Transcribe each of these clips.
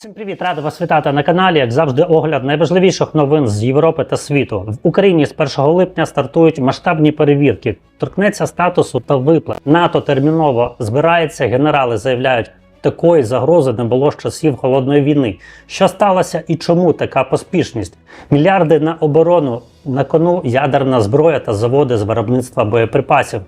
Всім привіт, радий вас вітати на каналі. Як завжди, огляд найважливіших новин з Європи та світу. В Україні з 1 липня стартують масштабні перевірки. Торкнеться статусу та виплат. НАТО терміново збирається. Генерали заявляють, такої загрози не було з часів холодної війни. Що сталося і чому така поспішність? Мільярди на оборону на кону ядерна зброя та заводи з виробництва боєприпасів.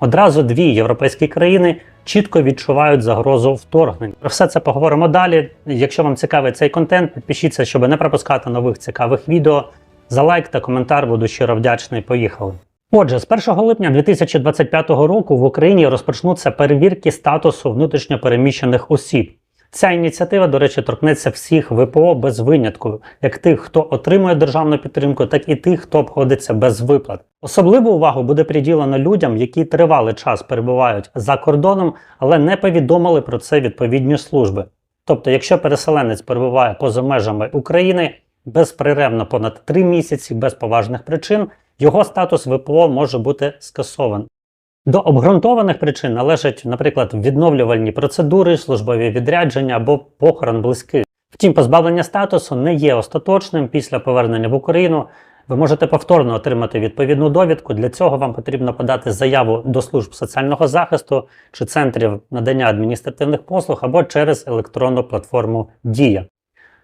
Одразу дві європейські країни чітко відчувають загрозу вторгнень. Про все це поговоримо далі. Якщо вам цікавий цей контент, підпишіться, щоб не пропускати нових цікавих відео. За лайк та коментар буду щиро вдячний. Поїхали. Отже, з 1 липня 2025 року в Україні розпочнуться перевірки статусу внутрішньопереміщених осіб. Ця ініціатива, до речі, торкнеться всіх ВПО без винятку, як тих, хто отримує державну підтримку, так і тих, хто обходиться без виплат. Особливу увагу буде приділено людям, які тривалий час перебувають за кордоном, але не повідомили про це відповідні служби. Тобто, якщо переселенець перебуває поза межами України безперервно понад 3 місяці без поважних причин, його статус ВПО може бути скасований. До обґрунтованих причин належать, наприклад, відновлювальні процедури, службові відрядження або похорон близьких. Втім, позбавлення статусу не є остаточним після повернення в Україну. Ви можете повторно отримати відповідну довідку. Для цього вам потрібно подати заяву до служб соціального захисту чи центрів надання адміністративних послуг або через електронну платформу Дія.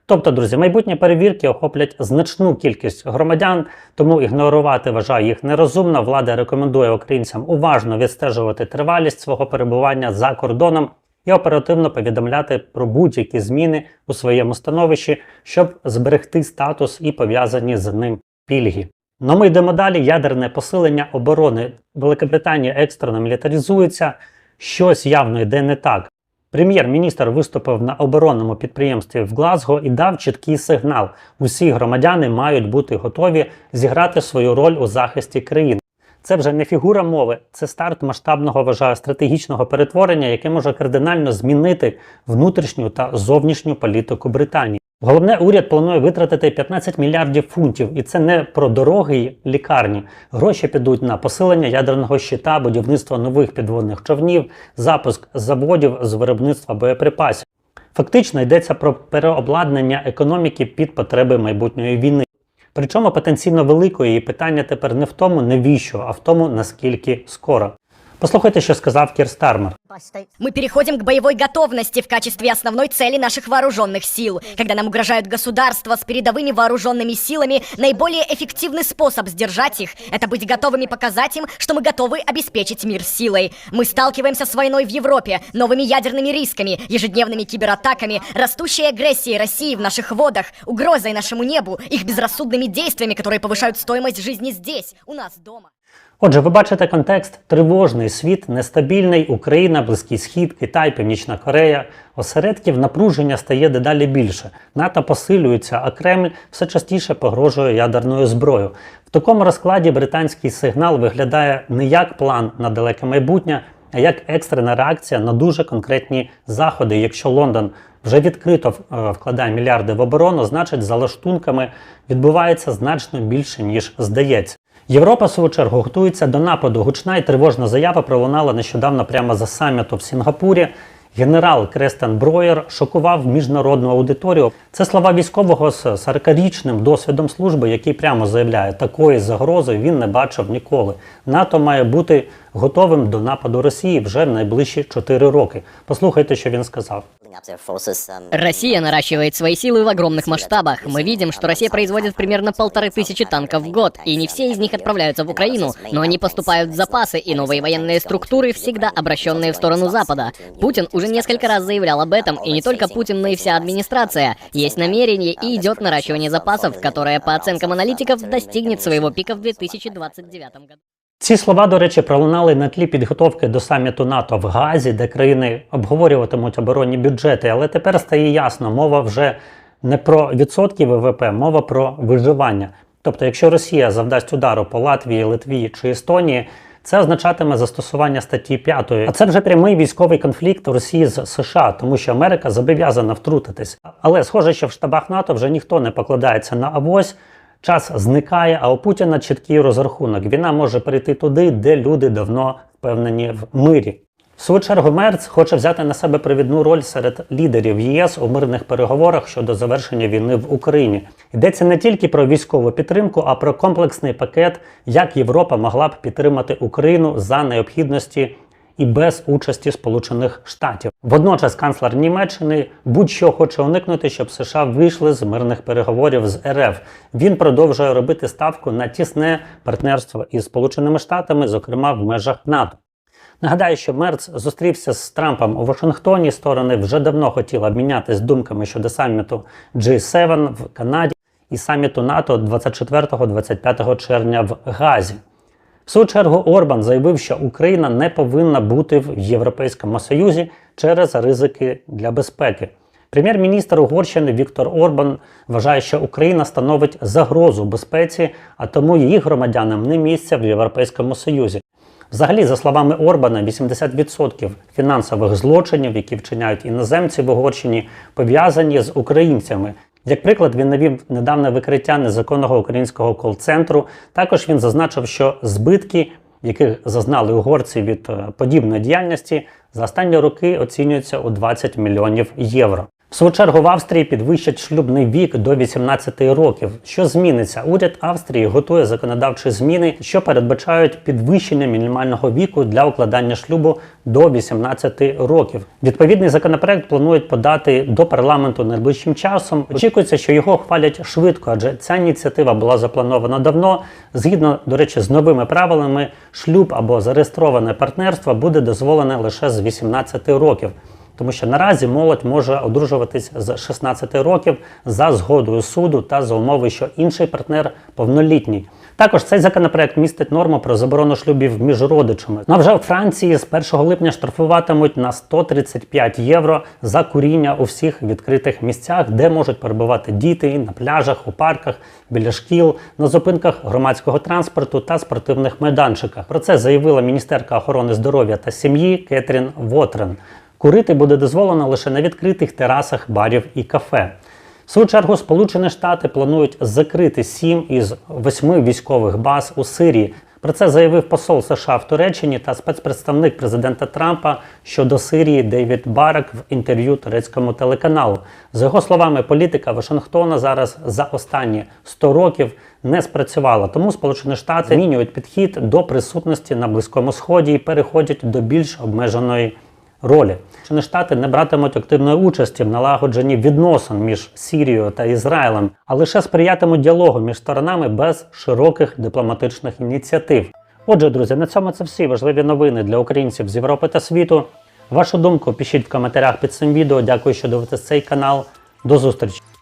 Тобто, друзі, майбутні перевірки охоплять значну кількість громадян, тому ігнорувати вважаю їх нерозумно. Влада рекомендує українцям уважно відстежувати тривалість свого перебування за кордоном і оперативно повідомляти про будь-які зміни у своєму становищі, щоб зберегти статус і пов'язані з ним пільги. Ну ми йдемо далі. Ядерне посилення оборони Великобританія екстрено мілітаризується, щось явно йде не так. Прем'єр-міністр виступив на оборонному підприємстві в Глазго і дав чіткий сигнал: усі громадяни мають бути готові зіграти свою роль у захисті країни. Це вже не фігура мови, це старт масштабного вважаю стратегічного перетворення, яке може кардинально змінити внутрішню та зовнішню політику Британії. Головне, уряд планує витратити 15 мільярдів фунтів, і це не про дороги й лікарні. Гроші підуть на посилення ядерного щита, будівництво нових підводних човнів, запуск заводів з виробництва боєприпасів. Фактично йдеться про переобладнання економіки під потреби майбутньої війни. Причому потенційно великої і питання тепер не в тому, навіщо, а в тому, наскільки скоро. Послухайте, що сказав Кір Стармер. Мы переходим к боевой готовности в качестве основной цели наших вооруженных сил. Когда нам угрожают государства с передовыми вооруженными силами, наиболее эффективный способ сдержать их – это быть готовыми показать им, что мы готовы обеспечить мир силой. Мы сталкиваемся с войной в Европе, новыми ядерными рисками, ежедневными кибератаками, растущей агрессией России в наших водах, угрозой нашему небу, их безрассудными действиями, которые повышают стоимость жизни здесь, у нас дома. Отже, ви бачите контекст тривожний світ, нестабільний, Україна, Близький Схід, Китай, Північна Корея. Осередків напруження стає дедалі більше. НАТО посилюється, а Кремль все частіше погрожує ядерною зброєю. В такому розкладі британський сигнал виглядає не як план на далеке майбутнє, а як екстрена реакція на дуже конкретні заходи. Якщо Лондон вже відкрито е, вкладає мільярди в оборону, значить за лаштунками відбувається значно більше ніж здається. Європа, в свою чергу, готується до нападу. Гучна і тривожна заява пролунала нещодавно прямо за саміту в Сінгапурі. Генерал Крестен Броєр шокував міжнародну аудиторію. Це слова військового з 40-річним досвідом служби, який прямо заявляє, такої загрози він не бачив ніколи. НАТО має бути готовим до нападу Росії вже в найближчі 4 роки. Послухайте, що він сказав. Россия наращивает свои силы в огромных масштабах. Мы видим, что Россия производит примерно полторы тысячи танков в год, и не все из них отправляются в Украину, но они поступают в запасы и новые военные структуры, всегда обращенные в сторону Запада. Путин уже несколько раз заявлял об этом, и не только Путин, но и вся администрация. Есть намерение и идет наращивание запасов, которое, по оценкам аналитиков, достигнет своего пика в 2029 году. Ці слова, до речі, пролунали на тлі підготовки до саміту НАТО в Газі, де країни обговорюватимуть оборонні бюджети. Але тепер стає ясно, мова вже не про відсотки ВВП, мова про виживання. Тобто, якщо Росія завдасть удару по Латвії, Литві чи Естонії, це означатиме застосування статті 5. А це вже прямий військовий конфлікт Росії з США, тому що Америка зобов'язана втрутитись. Але схоже, що в штабах НАТО вже ніхто не покладається на авось. Час зникає, а у Путіна чіткий розрахунок. Війна може перейти туди, де люди давно впевнені в мирі. В свою чергу Мерц хоче взяти на себе провідну роль серед лідерів ЄС у мирних переговорах щодо завершення війни в Україні. Йдеться не тільки про військову підтримку, а про комплексний пакет, як Європа могла б підтримати Україну за необхідності і без участі Сполучених Штатів. Водночас канцлер Німеччини будь-що хоче уникнути, щоб США вийшли з мирних переговорів з РФ. Він продовжує робити ставку на тісне партнерство із Сполученими Штатами, зокрема в межах НАТО. Нагадаю, що Мерц зустрівся з Трампом у Вашингтоні. Сторони вже давно хотіли обмінятися думками щодо саміту G7 в Канаді і саміту НАТО 24-25 червня в Газі. В свою чергу Орбан заявив, що Україна не повинна бути в Європейському Союзі через ризики для безпеки. Прем'єр-міністр Угорщини Віктор Орбан вважає, що Україна становить загрозу безпеці, а тому її громадянам не місця в Європейському Союзі. Взагалі, за словами Орбана, 80% фінансових злочинів, які вчиняють іноземці в Угорщині, пов'язані з українцями. Як приклад, він навів недавне викриття незаконного українського кол-центру. Також він зазначив, що збитки, яких зазнали угорці від е, подібної діяльності, за останні роки оцінюються у 20 мільйонів євро. В свою чергу в Австрії підвищать шлюбний вік до 18 років. Що зміниться? Уряд Австрії готує законодавчі зміни, що передбачають підвищення мінімального віку для укладання шлюбу до 18 років. Відповідний законопроект планують подати до парламенту найближчим часом. Очікується, що його хвалять швидко, адже ця ініціатива була запланована давно. Згідно, до речі, з новими правилами, шлюб або зареєстроване партнерство буде дозволене лише з 18 років. Тому що наразі молодь може одружуватись з 16 років за згодою суду та за умови, що інший партнер повнолітній. Також цей законопроект містить норму про заборону шлюбів між родичами. Ну а вже в Франції з 1 липня штрафуватимуть на 135 євро за куріння у всіх відкритих місцях, де можуть перебувати діти на пляжах, у парках, біля шкіл, на зупинках громадського транспорту та спортивних майданчиках. Про це заявила міністерка охорони здоров'я та сім'ї Кетрін Вотрен. Курити буде дозволено лише на відкритих терасах барів і кафе. В свою чергу Сполучені Штати планують закрити сім із восьми військових баз у Сирії. Про це заявив посол США в Туреччині та спецпредставник президента Трампа щодо Сирії Дейвід Барак в інтерв'ю турецькому телеканалу. За його словами, політика Вашингтона зараз за останні 100 років не спрацювала. Тому Сполучені Штати змінюють підхід до присутності на Близькому Сході і переходять до більш обмеженої ролі. Чи Штати не братимуть активної участі в налагодженні відносин між Сірією та Ізраїлем, а лише сприятимуть діалогу між сторонами без широких дипломатичних ініціатив. Отже, друзі, на цьому це всі важливі новини для українців з Європи та світу. Вашу думку пишіть в коментарях під цим відео. Дякую, що дивитесь цей канал. До зустрічі!